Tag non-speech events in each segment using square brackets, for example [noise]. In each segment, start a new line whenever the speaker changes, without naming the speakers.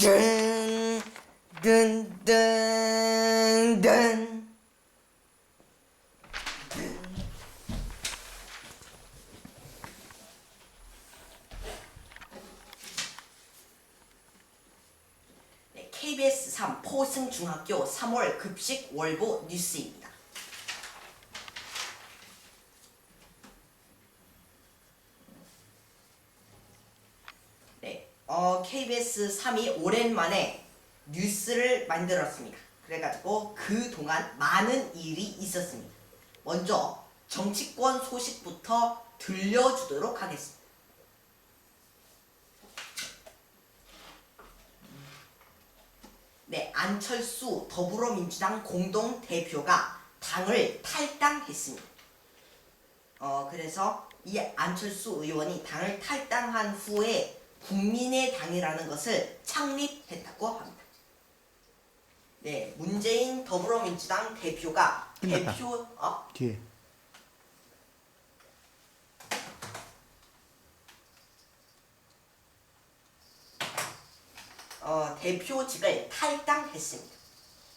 든, 든, 든, 든.
네, KBS 3 포승중학교 3월 급식 월보 뉴스입니다. 네, 어, KBS 3이 오랜만에 뉴스를 만들었습니다. 그래가지고 그 동안 많은 일이 있었습니다. 먼저 정치권 소식부터 들려주도록 하겠습니다. 네, 안철수 더불어민주당 공동 대표가 당을 탈당했습니다. 어, 그래서 이 안철수 의원이 당을 탈당한 후에 국민의 당이라는 것을 창립했다고 합니다. 네, 문재인 더불어민주당 대표가
끝났다.
대표 어?
뒤에
어, 대표직을 탈당했습니다.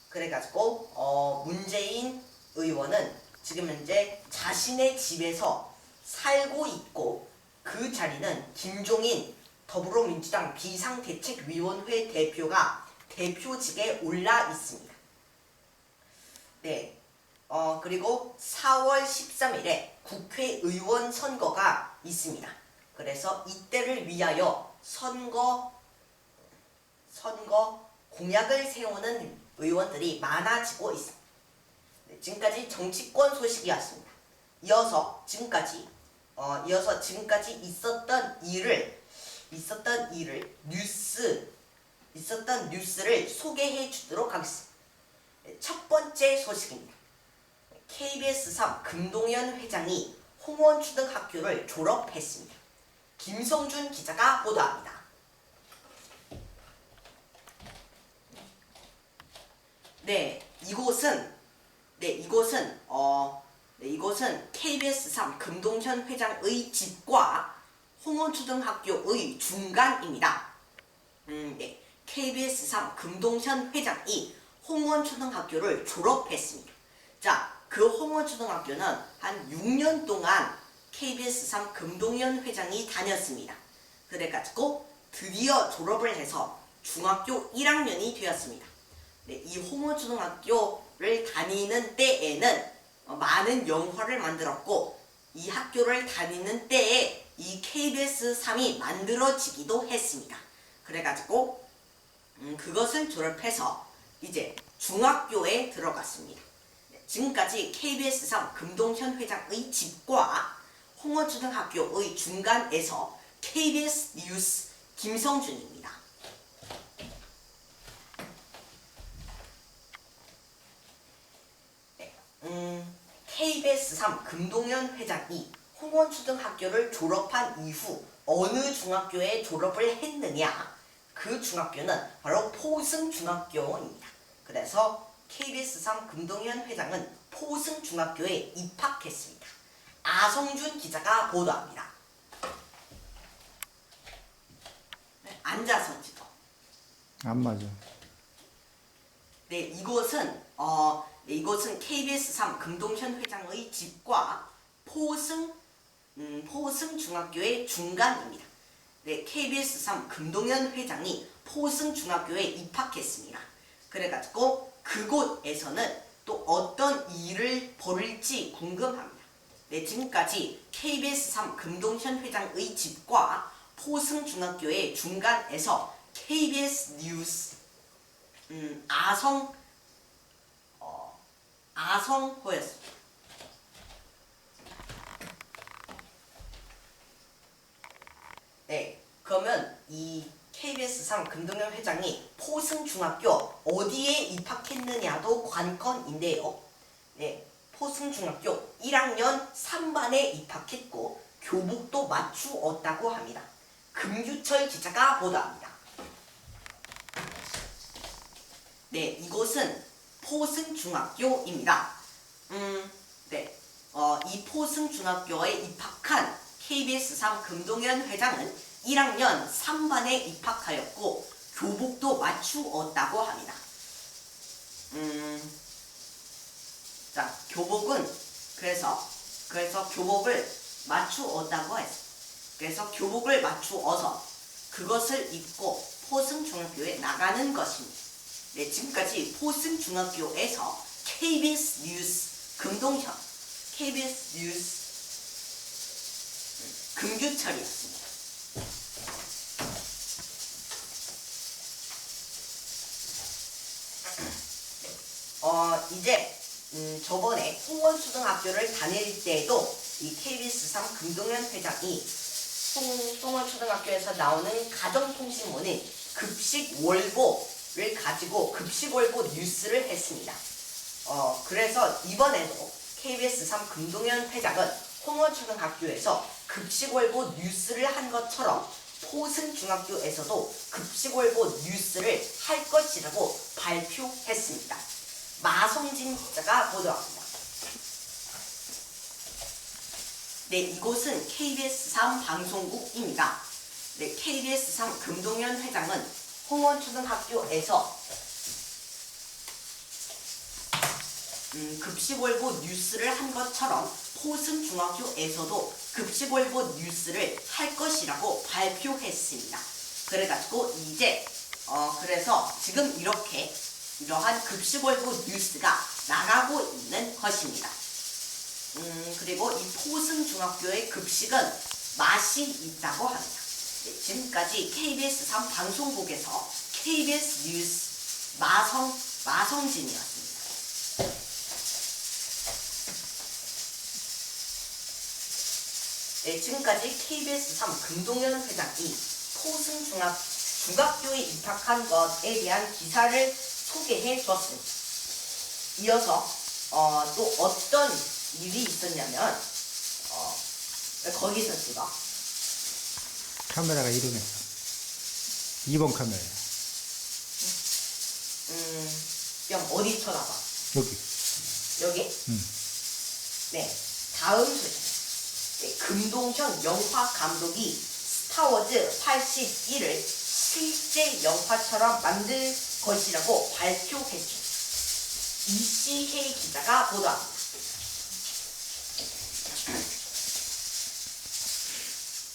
그래가지고 어, 문재인 의원은 지금 현재 자신의 집에서 살고 있고 그 자리는 김종인 더불어민주당 비상대책위원회 대표가 대표직에 올라 있습니다. 네. 어, 그리고 4월 13일에 국회의원 선거가 있습니다. 그래서 이때를 위하여 선거 선거 공약을 세우는 의원들이 많아지고 있습니다. 네, 지금까지 정치권 소식이었습니다. 이어서 지금까지 어, 이어서 지금까지 있었던 일을 있었던 일을 뉴스 있었던 뉴스를 소개해 주도록 하겠습니다. 네, 첫 번째 소식입니다. KBS 3 금동현 회장이 홍원초등학교를 졸업했습니다. 김성준 기자가 보도합니다. 네, 이곳은 네, 이곳은 어, 네, 이곳은 KBS 3 금동현 회장의 집과 홍원초등학교의 중간입니다. 음, 네, KBS 3 금동현 회장이 홍원초등학교를 졸업했습니다. 자, 그 홍원초등학교는 한 6년 동안 KBS 3 금동현 회장이 다녔습니다. 그래가지고 드디어 졸업을 해서 중학교 1학년이 되었습니다. 네, 이 홍어초등학교를 다니는 때에는 어, 많은 영화를 만들었고 이 학교를 다니는 때에 이 KBS 3이 만들어지기도 했습니다. 그래가지고 음, 그것을 졸업해서 이제 중학교에 들어갔습니다. 네, 지금까지 KBS 3 금동현 회장의 집과 홍어초등학교의 중간에서 KBS 뉴스 김성준입니다. 음, KBS 3 금동현 회장이 홍원초등학교를 졸업한 이후 어느 중학교에 졸업을 했느냐? 그 중학교는 바로 포승중학교입니다. 그래서 KBS 3 금동현 회장은 포승중학교에 입학했습니다. 아성준 기자가 보도합니다. 네, 앉아서 찍어.
안 맞아.
네, 이곳은 어, 네, 이곳은 KBS 3 금동현 회장의 집과 포승 음, 포승 중학교의 중간입니다. 네, KBS 3 금동현 회장이 포승 중학교에 입학했습니다. 그래가지고 그곳에서는 또 어떤 일을 벌일지 궁금합니다. 네, 지금까지 KBS 3 금동현 회장의 집과 포승 중학교의 중간에서 KBS 뉴스 음, 아성 어, 아성호였습니다. 네, 그러면 이 KBS 3 금동현 회장이 포승중학교 어디에 입학했느냐도 관건인데요. 네, 포승중학교 1학년 3반에 입학했고 교복도 맞추었다고 합니다. 금규철 기자가 보도합니다. 네, 이곳은 포승중학교입니다. 음, 네. 어, 이 포승중학교에 입학한 KBS 3 금동현 회장은 1학년 3반에 입학하였고 교복도 맞추었다고 합니다. 음, 자, 교복은 그래서 그래서 교복을 맞추었다고 했어. 그래서 교복을 맞추어서 그것을 입고 포승 중학교에 나가는 것입니다. 네, 지금까지 포승 중학교에서 KBS 뉴스 금동현, KBS 뉴스 음, 금규철이었습니다. [clears throat] 어, 이제 음, 저번에 홍원초등학교를 다닐 때도 이 KBS 3 금동현 회장이 홍, 홍원초등학교에서 나오는 가정통신문인 급식 월보를 가지고 급식 월보 뉴스를 했습니다. 어, 그래서 이번에도 KBS 3 금동현 회장은 홍원초등학교에서 급식월보 뉴스를 한 것처럼 포승중학교에서도 급식월보 뉴스를 할 것이라고 발표했습니다. 마성진 기자가 보도합니다. 네, 이곳은 KBS 3 방송국입니다. 네, KBS 3 금동현 회장은 홍원초등학교에서 음, 급식월보 뉴스를 한 것처럼 포승중학교에서도 급식월보 뉴스를 할 것이라고 발표했습니다. 그래가지고 이제 어 그래서 지금 이렇게 이러한 급식월보 뉴스가 나가고 있는 것입니다. 음 그리고 이 포승중학교의 급식은 맛이 있다고 합니다. 네, 지금까지 KBS 3 방송국에서 KBS 뉴스 마성 마성진이었습니다. 네, 지금까지 KBS 3 금동현 회장이 포승 중학 중학교에 입학한 것에 대한 기사를 소개해 줬습니다. 이어서 어, 또 어떤 일이 있었냐면 어, 거기서 찍어
카메라가 이러면서 2번 카메라
음, 그냥 어디 쳐다봐?
여기.
여기?
음.
네 다음 소식. 네, 금동현 영화 감독이 스타워즈 81을 실제 영화처럼 만들 것이라고 발표했죠. 이시혜 기자가 보도합니다.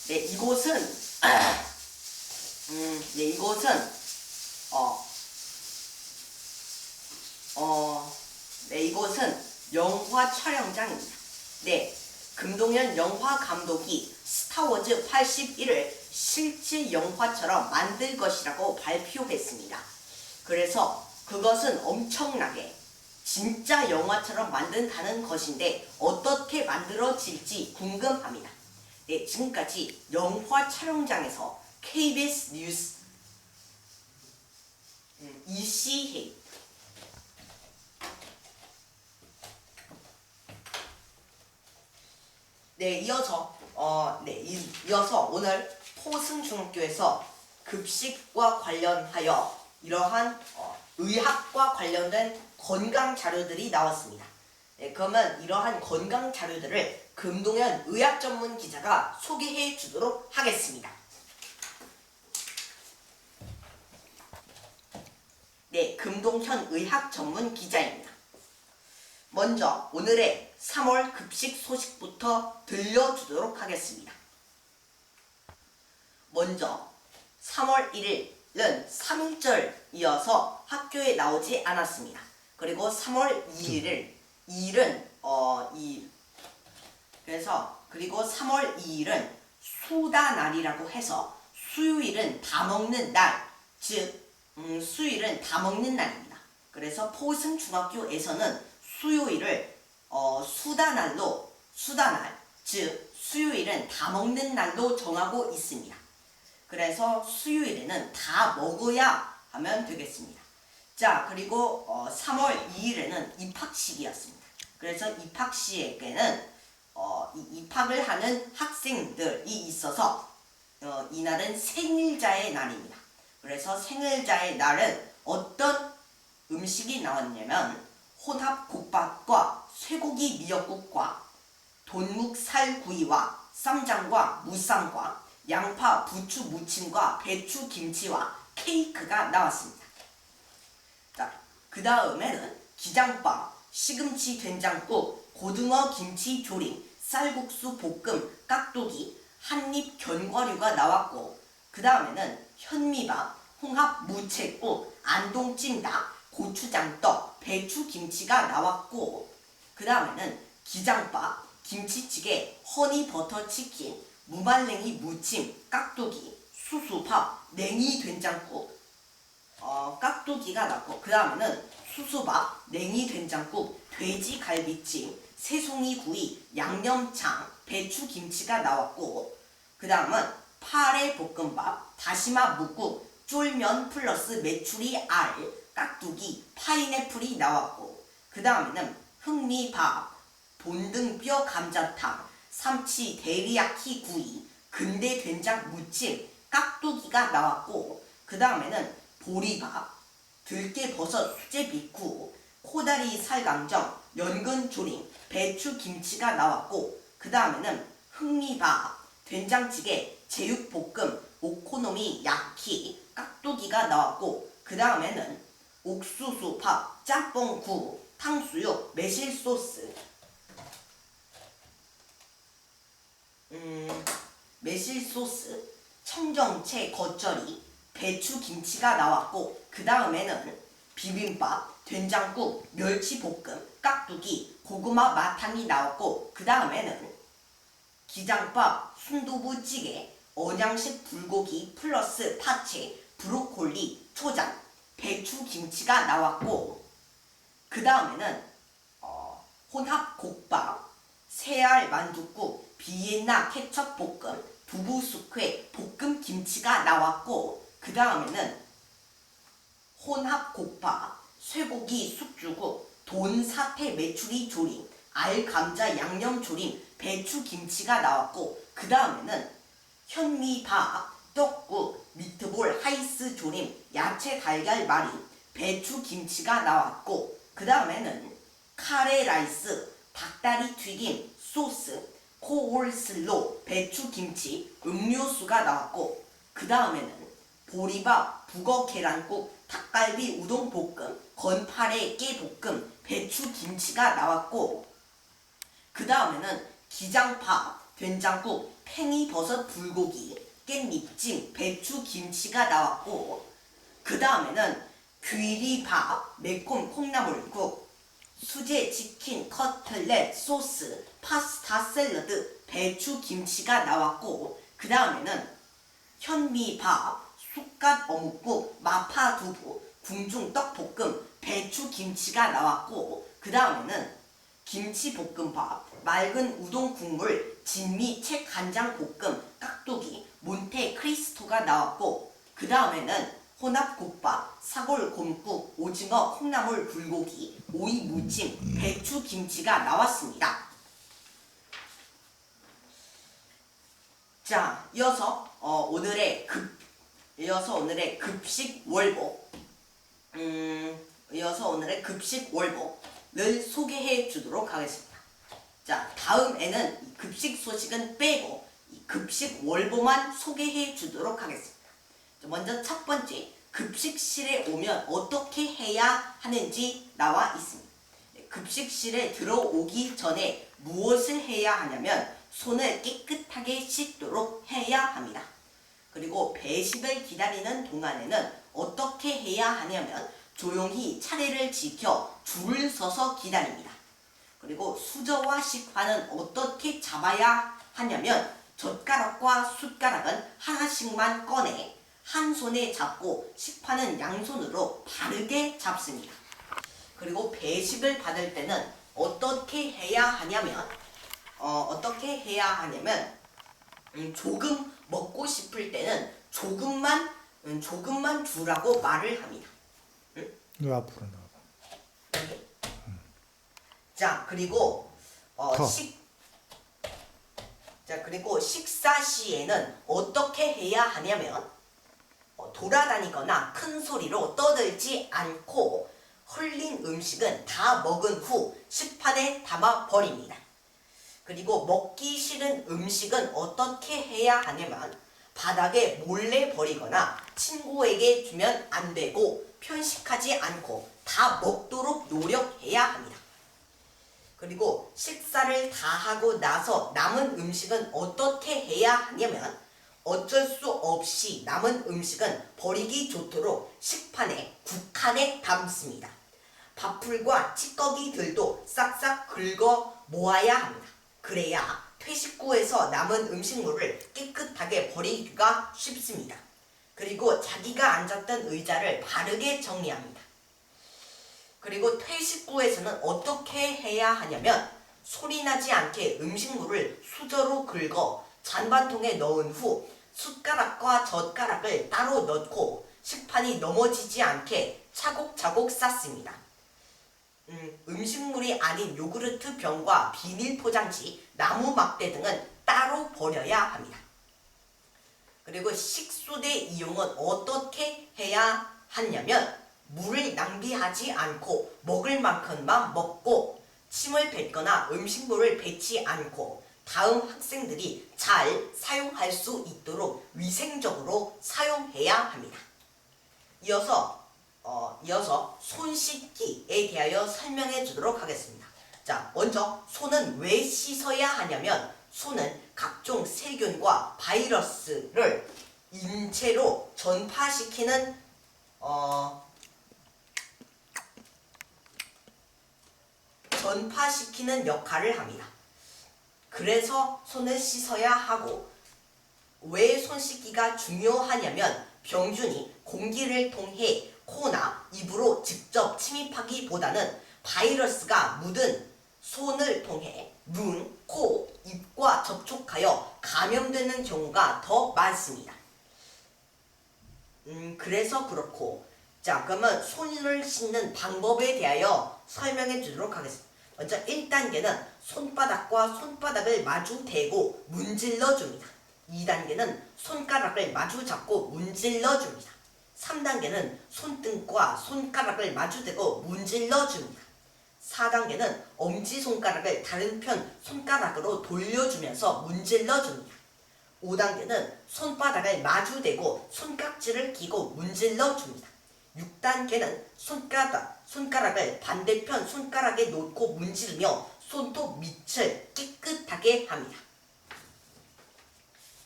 네, 이곳은 [clears throat] 음, 네, 이곳은 어, 어, 네, 이곳은 영화 촬영장입니다. 네, 금동현 영화 감독이 스타워즈 81을 실제 영화처럼 만들 것이라고 발표했습니다. 그래서 그것은 엄청나게 진짜 영화처럼 만든다는 것인데 어떻게 만들어질지 궁금합니다. 네, 지금까지 영화 촬영장에서 KBS 뉴스 음, 이시혜 네, 이어서 어, 네, 이- 이어서 오늘 포승중학교에서 급식과 관련하여 이러한 어, 의학과 관련된 건강 자료들이 나왔습니다. 네, 그러면 이러한 건강 자료들을 금동현 의학 전문 기자가 소개해 주도록 하겠습니다. 네, 금동현 의학 전문 기자입니다. 먼저 오늘의 3월 급식 소식부터 들려주도록 하겠습니다. 먼저 3월 1일은 3일절이어서 학교에 나오지 않았습니다. 그리고 3월 2일을 2일은 어, 이 그래서 그리고 3월 2일은 수다 날이라고 해서 수요일은 다 먹는 날, 즉 음, 수요일은 다 먹는 날입니다. 그래서 포승 중학교에서는 수요일을 어, 수다 날로 수다 날, 즉 수요일은 다 먹는 날로 정하고 있습니다. 그래서 수요일에는 다 먹어야 하면 되겠습니다. 자, 그리고 어, 3월 2일에는 입학식이었습니다. 그래서 입학식에는 어, 이 입학을 하는 학생들이 있어서 어, 이날은 생일자의 날입니다. 그래서 생일자의 날은 어떤 음식이 나왔냐면 혼합국밥과 쇠고기 미역국과 돈묵살구이와 쌈장과 무쌈과 양파 부추 무침과 배추 김치와 케이크가 나왔습니다. 자, 그 다음에는 기장밥, 시금치 된장국, 고등어 김치 조림, 쌀국수 볶음, 깍두기, 한입 견과류가 나왔고 그 다음에는 현미밥, 홍합 무채국, 안동찜닭, 고추장떡, 배추김치가 나왔고 그 다음에는 기장밥, 김치찌개, 허니버터치킨, 무말랭이 무침, 깍두기, 수수밥, 냉이 된장국, 어, 깍두기가 나고 그 다음에는 수수밥, 냉이 된장국, 돼지 갈비찜, 새송이 구이, 양념장, 배추김치가 나왔고 그 다음은 파래 볶음밥, 다시마 묵국, 쫄면 플러스 메추리 알, 깍두기, 파인애플이 나왔고 그 다음에는 흑미밥, 본등뼈 감자탕, 삼치 데리야키 구이, 근대 된장 무침, 깍두기가 나왔고 그 다음에는 보리밥, 들깨버섯 수제 비쿠, 코다리 살강정, 연근 조림, 배추 김치가 나왔고 그 다음에는 흑미밥, 된장찌개, 제육볶음, 오코노미 야키, 깍두기가 나왔고 그 다음에는 옥수수밥, 짬뽕구, 탕수육, 매실 소스, 음, 매실 소스, 청정채 겉절이, 배추 김치가 나왔고 그 다음에는 비빔밥, 된장국, 멸치볶음, 깍두기, 고구마 마탕이 나왔고 그 다음에는 기장밥, 순두부찌개, 언양식 불고기 플러스 파채, 브로콜리, 초장, 배추 김치가 나왔고 그 다음에는 어, 혼합 국밥, 새알 만둣국, 비엔나 케첩 볶음, 두부 숙회, 볶음 김치가 나왔고 그 다음에는 혼합 국밥, 쇠고기 숙주국, 돈 사태 메추리 조림, 알 감자 양념 조림, 배추 김치가 나왔고 그 다음에는 현미밥, 떡국, 미트볼 하이스 조림, 야채 달걀 말이, 배추 김치가 나왔고 그 다음에는 카레 라이스, 닭다리 튀김, 소스, 코올슬로, 배추 김치, 음료수가 나왔고 그 다음에는 보리밥, 북어 계란국, 닭갈비 우동 볶음, 건파래 깨 볶음, 배추 김치가 나왔고 그 다음에는 기장밥, 된장국, 팽이버섯 불고기, 깻잎찜, 배추 김치가 나왔고 그 다음에는 귀리밥, 매콤 콩나물국, 수제 치킨, 커틀렛, 소스, 파스타 샐러드, 배추 김치가 나왔고 그 다음에는 현미밥, 쑥갓 어묵국, 마파 두부, 궁중 떡볶음, 배추 김치가 나왔고 그 다음에는 김치 볶음밥, 맑은 우동 국물, 진미 채 간장 볶음, 깍두기, 몬테 크리스토가 나왔고 그 다음에는 혼합국밥, 사골 곰국, 오징어 콩나물 불고기, 오이 무침, 배추 김치가 나왔습니다. 자, 이어서 어, 오늘의 급 이어서 오늘의 급식 월보 음, 이어서 오늘의 급식 월보를 소개해 주도록 하겠습니다. 자, 다음에는 이 급식 소식은 빼고 이 급식 월보만 소개해 주도록 하겠습니다. 자, 먼저 첫 번째 급식실에 오면 어떻게 해야 하는지 나와 있습니다. 네, 급식실에 들어오기 전에 무엇을 해야 하냐면 손을 깨끗하게 씻도록 해야 합니다. 그리고 배식을 기다리는 동안에는 어떻게 해야 하냐면 조용히 차례를 지켜 줄을 서서 기다립니다. 그리고 수저와 식판은 어떻게 잡아야 하냐면 젓가락과 숟가락은 하나씩만 꺼내 한 손에 잡고 식판은 양손으로 바르게 잡습니다. 그리고 배식을 받을 때는 어떻게 해야 하냐면 어, 어떻게 해야 하냐면 음, 조금 먹고 싶을 때는 조금만 음, 조금만 주라고 말을 합니다.
너 앞으로 나와봐.
자 그리고 어,
더.
식, 자 그리고 식사 시에는 어떻게 해야 하냐면 어, 돌아다니거나 큰 소리로 떠들지 않고 흘린 음식은 다 먹은 후 식판에 담아 버립니다. 그리고 먹기 싫은 음식은 어떻게 해야 하냐면 바닥에 몰래 버리거나 친구에게 주면 안 되고 편식하지 않고 다 먹도록 노력해야 합니다. 그리고 식사를 다 하고 나서 남은 음식은 어떻게 해야 하냐면 어쩔 수 없이 남은 음식은 버리기 좋도록 식판에 국한에 담습니다. 밥풀과 찌꺼기들도 싹싹 긁어 모아야 합니다. 그래야 퇴식 후에서 남은 음식물을 깨끗하게 버리기가 쉽습니다. 그리고 자기가 앉았던 의자를 바르게 정리합니다. 그리고 퇴식 후에서는 어떻게 해야 하냐면 소리 나지 않게 음식물을 수저로 긁어 잔반통에 넣은 후 숟가락과 젓가락을 따로 넣고 식판이 넘어지지 않게 차곡차곡 쌓습니다. 음, 음식물이 아닌 요구르트 병과 비닐 포장지, 나무 막대 등은 따로 버려야 합니다. 그리고 식수대 이용은 어떻게 해야 하냐면 물을 낭비하지 않고 먹을 만큼만 먹고 침을 뱉거나 음식물을 뱉지 않고 다음 학생들이 잘 사용할 수 있도록 위생적으로 사용해야 합니다. 이어서 어, 이어서 손 씻기에 대하여 설명해 주도록 하겠습니다. 자, 먼저 손은 왜 씻어야 하냐면 손은 각종 세균과 바이러스를 인체로 전파시키는 어, 전파시키는 역할을 합니다. 그래서 손을 씻어야 하고 왜 손 씻기가 중요하냐면 병균이 공기를 통해 코나 입으로 직접 침입하기보다는 바이러스가 묻은 손을 통해 눈, 코, 입과 접촉하여 감염되는 경우가 더 많습니다. 음, 그래서 그렇고 자 그러면 손을 씻는 방법에 대하여 설명해 주도록 하겠습니다. 먼저 1단계는 손바닥과 손바닥을 마주 대고 문질러 줍니다. 2단계는 손가락을 마주 잡고 문질러 줍니다. 3단계는 손등과 손가락을 마주 대고 문질러 줍니다. 4단계는 엄지손가락을 다른 편 손가락으로 돌려주면서 문질러 줍니다. 5단계는 손바닥을 마주 대고 손깍지를 끼고 문질러 줍니다. 6단계는 손가락, 손가락을 반대편 손가락에 놓고 문지르며 손톱 밑을 깨끗하게 합니다.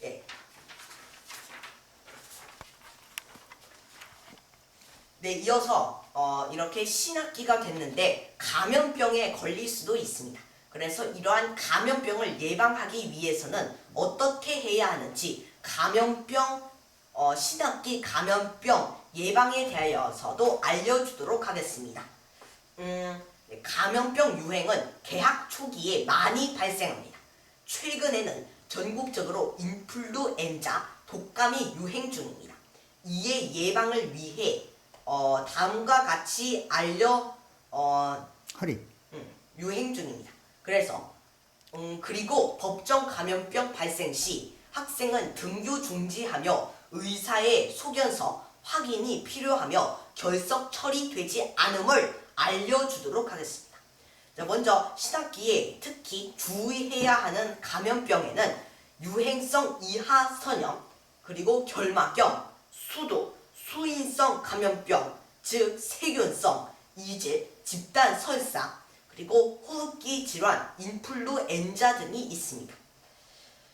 예. 네, 이어서 어, 이렇게 신학기가 됐는데 감염병에 걸릴 수도 있습니다. 그래서 이러한 감염병을 예방하기 위해서는 어떻게 해야 하는지 감염병 어, 신학기 감염병 예방에 대하여서도 알려주도록 하겠습니다. 음, 네, 감염병 유행은 개학 초기에 많이 발생합니다. 최근에는 전국적으로 인플루엔자, 독감이 유행 중입니다. 이에 예방을 위해 어, 다음과 같이 알려 어,
허리.
음, 유행 중입니다. 그래서 음, 그리고 법정 감염병 발생 시 학생은 등교 중지하며 의사의 소견서 확인이 필요하며 결석 처리되지 않음을 알려주도록 하겠습니다. 자, 먼저 신학기에 특히 주의해야 하는 감염병에는 유행성 이하 선염, 그리고 결막염, 수도, 수인성 감염병, 즉 세균성, 이질, 집단 설사, 그리고 호흡기 질환, 인플루엔자 등이 있습니다.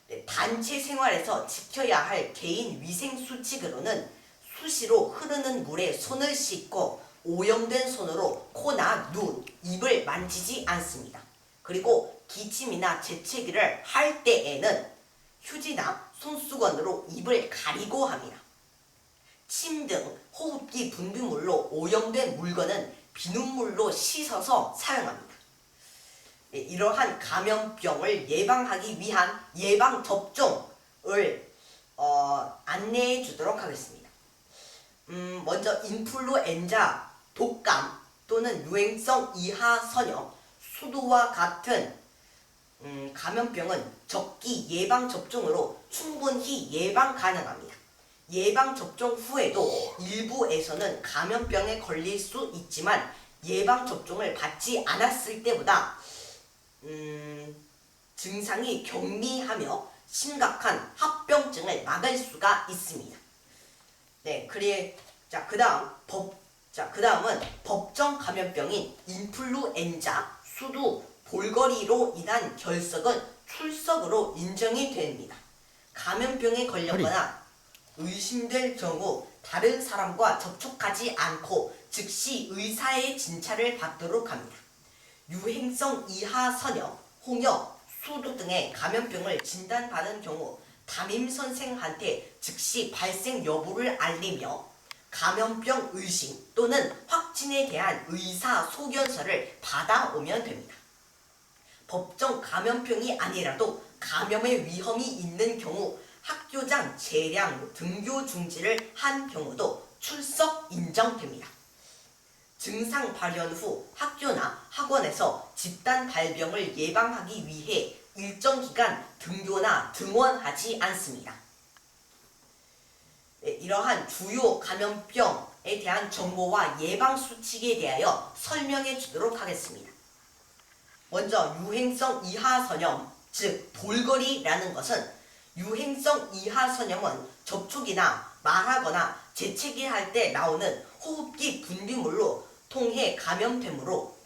네, 단체 생활에서 지켜야 할 개인 위생 수칙으로는 수시로 흐르는 물에 손을 씻고 오염된 손으로 코나 눈, 입을 만지지 않습니다. 그리고 기침이나 재채기를 할 때에는 휴지나 손수건으로 입을 가리고 합니다. 침 등 호흡기 분비물로 오염된 물건은 비눗물로 씻어서 사용합니다. 네, 이러한 감염병을 예방하기 위한 예방 접종을 어, 안내해 주도록 하겠습니다. 음, 먼저 인플루엔자, 독감 또는 유행성 이하 선염, 수도와 같은 음, 감염병은 적기 예방 접종으로 충분히 예방 가능합니다. 예방 접종 후에도 일부에서는 감염병에 걸릴 수 있지만 예방 접종을 받지 않았을 때보다 음, 증상이 경미하며 심각한 합병증을 막을 수가 있습니다. 네, 그리 자 그다음 법, 자 그 다음은 법정 감염병인 인플루엔자, 수두, 볼거리로 인한 결석은 출석으로 인정이 됩니다. 감염병에 걸렸거나 의심될 경우 다른 사람과 접촉하지 않고 즉시 의사의 진찰을 받도록 합니다. 유행성 이하 선염, 홍역, 수두 등의 감염병을 진단받은 경우 담임 선생한테 즉시 발생 여부를 알리며 감염병 의심 또는 확진에 대한 의사 소견서를 받아오면 됩니다. 법정 감염병이 아니라도 감염의 위험이 있는 경우 학교장 재량 등교 중지를 한 경우도 출석 인정됩니다. 증상 발현 후 학교나 학원에서 집단 발병을 예방하기 위해 일정 기간 등교나 등원하지 않습니다. 네, 이러한 주요 감염병에 대한 정보와 예방 수칙에 대하여 설명해 주도록 하겠습니다. 먼저 유행성 이하 선염, 즉 볼거리라는 것은 유행성 이하 선염은 접촉이나 말하거나 재채기 할 때 나오는 호흡기 분비물로 통해 감염되므로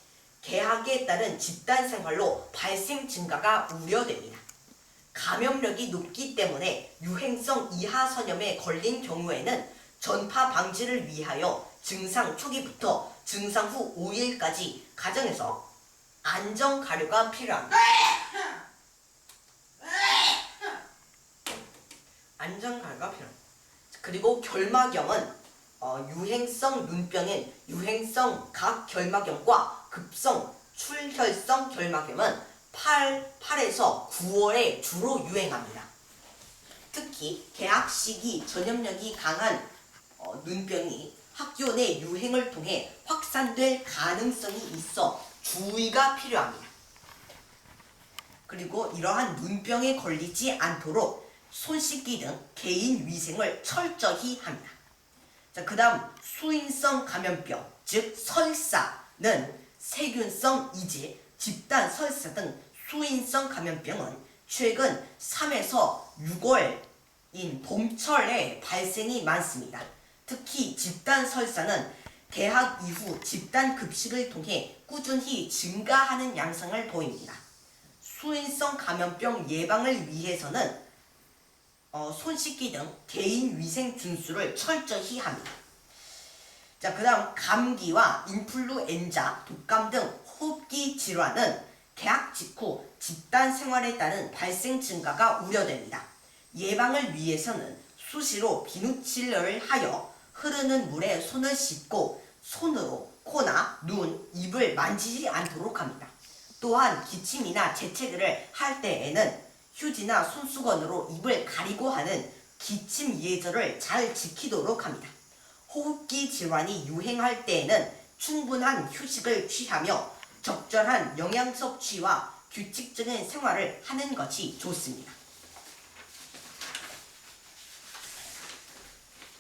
개학에 따른 집단 생활로 발생 증가가 우려됩니다. 감염력이 높기 때문에 유행성 이하 선염에 걸린 경우에는 전파 방지를 위하여 증상 초기부터 증상 후 5일까지 가정에서 안전 가료가 필요합니다. 안전 가료가 필요합니다. 그리고 결막염은 어, 유행성 눈병인 유행성 각결막염과 급성 출혈성 결막염은 8, 8에서 9월에 주로 유행합니다. 특히 개학 시기 전염력이 강한 어, 눈병이 학교 내 유행을 통해 확산될 가능성이 있어 주의가 필요합니다. 그리고 이러한 눈병에 걸리지 않도록 손 씻기 등 개인 위생을 철저히 합니다. 자, 그 다음 수인성 감염병, 즉 설사는 세균성 이질, 집단 설사 등 수인성 감염병은 최근 3에서 6월인 봄철에 발생이 많습니다. 특히 집단 설사는 개학 이후 집단 급식을 통해 꾸준히 증가하는 양상을 보입니다. 수인성 감염병 예방을 위해서는 어, 손 씻기 등 개인 위생 준수를 철저히 합니다. 자, 그 다음 감기와 인플루엔자, 독감 등 호흡기 질환은 개학 직후 집단 생활에 따른 발생 증가가 우려됩니다. 예방을 위해서는 수시로 비누칠을 하여 흐르는 물에 손을 씻고 손으로 코나 눈, 입을 만지지 않도록 합니다. 또한 기침이나 재채기를 할 때에는 휴지나 손수건으로 입을 가리고 하는 기침 예절을 잘 지키도록 합니다. 호흡기 질환이 유행할 때에는 충분한 휴식을 취하며 적절한 영양 섭취와 규칙적인 생활을 하는 것이 좋습니다.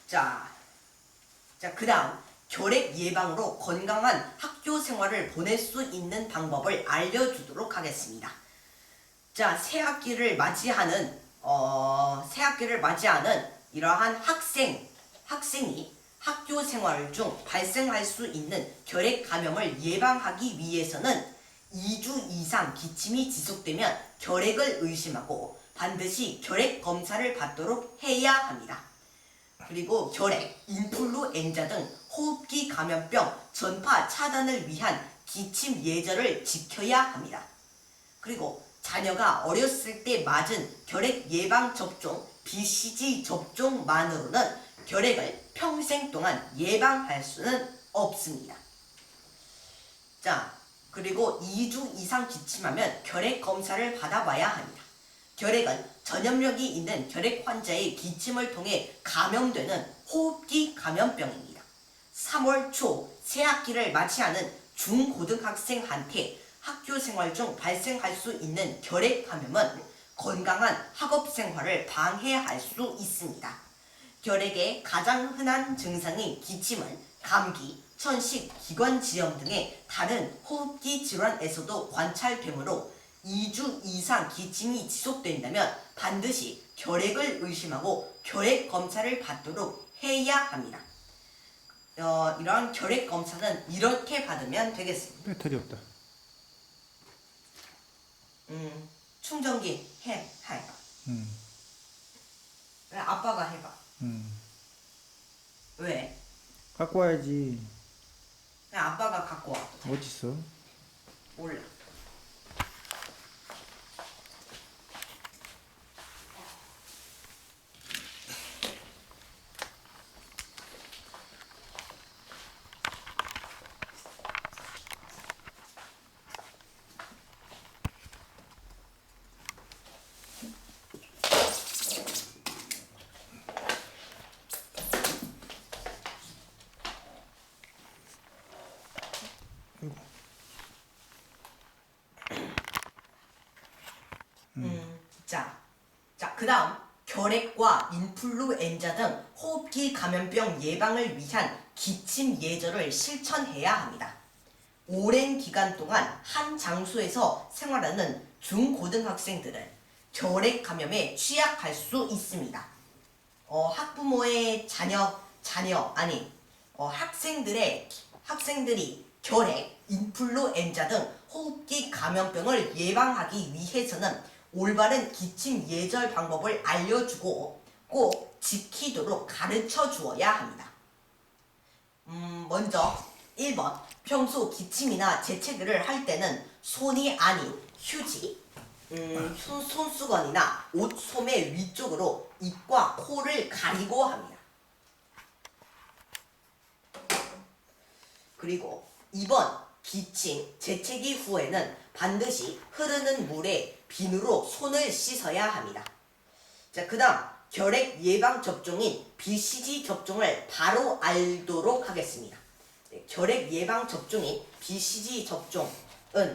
자, 자, 그 다음, 결핵 예방으로 건강한 학교 생활을 보낼 수 있는 방법을 알려주도록 하겠습니다. 자, 새 학기를 맞이하는, 어, 새 학기를 맞이하는 이러한 학생, 학생이 학교 생활 중 발생할 수 있는 결핵 감염을 예방하기 위해서는 2주 이상 기침이 지속되면 결핵을 의심하고 반드시 결핵 검사를 받도록 해야 합니다. 그리고 결핵, 인플루엔자 등 호흡기 감염병 전파 차단을 위한 기침 예절을 지켜야 합니다. 그리고 자녀가 어렸을 때 맞은 결핵 예방 접종 BCG 접종만으로는 결핵을 평생 동안 예방할 수는 없습니다. 자, 그리고 2주 이상 기침하면 결핵 검사를 받아봐야 합니다. 결핵은 전염력이 있는 결핵 환자의 기침을 통해 감염되는 호흡기 감염병입니다. 3월 초 새학기를 맞이하는 중고등학생한테 학교 생활 중 발생할 수 있는 결핵 감염은 건강한 학업 생활을 방해할 수 있습니다. 결핵의 가장 흔한 증상인 기침은 감기, 천식, 기관지염 등의 다른 호흡기 질환에서도 관찰되므로 2주 이상 기침이 지속된다면 반드시 결핵을 의심하고 결핵 검사를 받도록 해야 합니다. 어, 이러한 결핵 검사는 이렇게 받으면 되겠습니다.
배터리 없다.
음, 충전기 해, 해.
음,
왜 아빠가 해봐.
음.
왜?
갖고 와야지.
그냥 아빠가 갖고 와.
어딨어?
몰라. 음, 자, 자, 그 다음 결핵과 인플루엔자 등 호흡기 감염병 예방을 위한 기침 예절을 실천해야 합니다. 오랜 기간 동안 한 장소에서 생활하는 중고등학생들은 결핵 감염에 취약할 수 있습니다. 어, 학부모의 자녀, 자녀 아니 어, 학생들의 학생들이 결핵, 인플루엔자 등 호흡기 감염병을 예방하기 위해서는 올바른 기침 예절 방법을 알려주고 꼭 지키도록 가르쳐 주어야 합니다. 음, 먼저 1번 평소 기침이나 재채기를 할 때는 손이 아닌 휴지, 음, 손, 손수건이나 옷 소매 위쪽으로 입과 코를 가리고 합니다. 그리고 2번 기침, 재채기 후에는 반드시 흐르는 물에 비누로 손을 씻어야 합니다. 자, 그 다음 결핵 예방 접종인 BCG 접종을 바로 알도록 하겠습니다. 네, 결핵 예방 접종인 BCG 접종은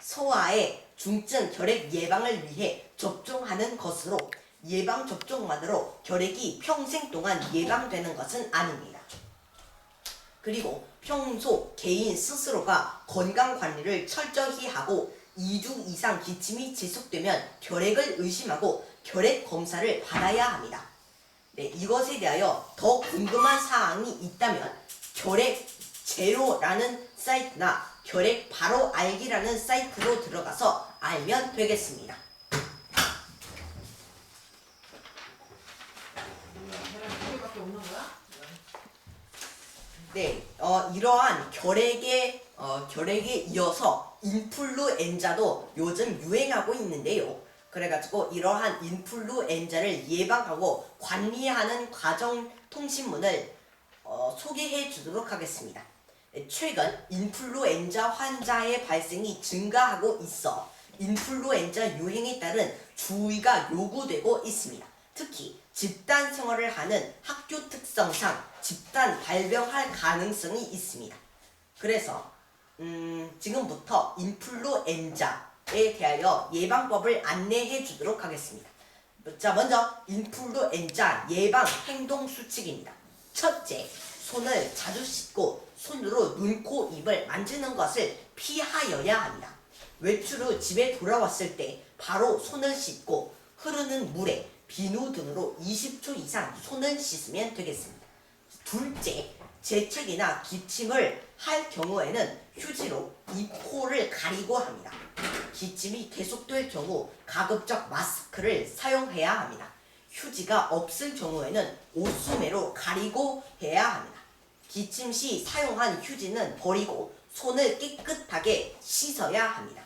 소아의 중증 결핵 예방을 위해 접종하는 것으로 예방 접종만으로 결핵이 평생 동안 예방되는 것은 아닙니다. 그리고 평소 개인 스스로가 건강 관리를 철저히 하고 2주 이상 기침이 지속되면 결핵을 의심하고 결핵 검사를 받아야 합니다. 네, 이것에 대하여 더 궁금한 사항이 있다면 결핵 제로라는 사이트나 결핵 바로 알기라는 사이트로 들어가서 알면 되겠습니다. 네, 어, 이러한 결핵에 어, 결핵에 이어서 인플루엔자도 요즘 유행하고 있는데요. 그래가지고 이러한 인플루엔자를 예방하고 관리하는 과정 통신문을 어, 소개해 주도록 하겠습니다. 네, 최근 인플루엔자 환자의 발생이 증가하고 있어 인플루엔자 유행에 따른 주의가 요구되고 있습니다. 특히 집단 생활을 하는 학교 특성상 집단 발병할 가능성이 있습니다. 그래서 음, 지금부터 인플루엔자 에 대하여 예방법을 안내해 주도록 하겠습니다. 자, 먼저 인플루엔자 예방 행동 수칙입니다. 첫째, 손을 자주 씻고 손으로 눈, 코, 입을 만지는 것을 피하여야 합니다. 외출 후 집에 돌아왔을 때 바로 손을 씻고 흐르는 물에 비누 등으로 20초 이상 손을 씻으면 되겠습니다. 둘째, 재채기나 기침을 할 경우에는 휴지로 입, 코를 가리고 합니다. 기침이 계속될 경우 가급적 마스크를 사용해야 합니다. 휴지가 없을 경우에는 옷소매로 가리고 해야 합니다. 기침 시 사용한 휴지는 버리고 손을 깨끗하게 씻어야 합니다.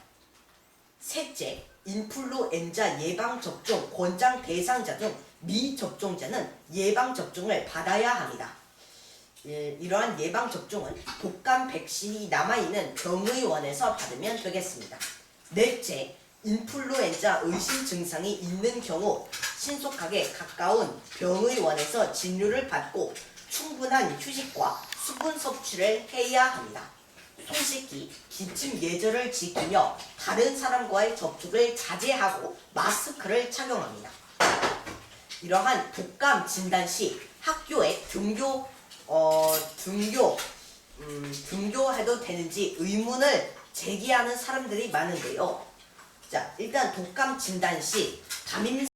셋째, 인플루엔자 예방접종 권장 대상자 중 미접종자는 예방접종을 받아야 합니다. 예, 이러한 예방접종은 독감 백신이 남아있는 병의원에서 받으면 되겠습니다. 넷째, 인플루엔자 의심 증상이 있는 경우 신속하게 가까운 병의원에서 진료를 받고 충분한 휴식과 수분 섭취를 해야 합니다. 손 씻기, 기침 예절을 지키며 다른 사람과의 접촉을 자제하고 마스크를 착용합니다. 이러한 독감 진단 시 학교에 등교 어 등교 음, 등교해도 되는지 의문을 제기하는 사람들이 많은데요. 자, 일단 독감 진단 시 담임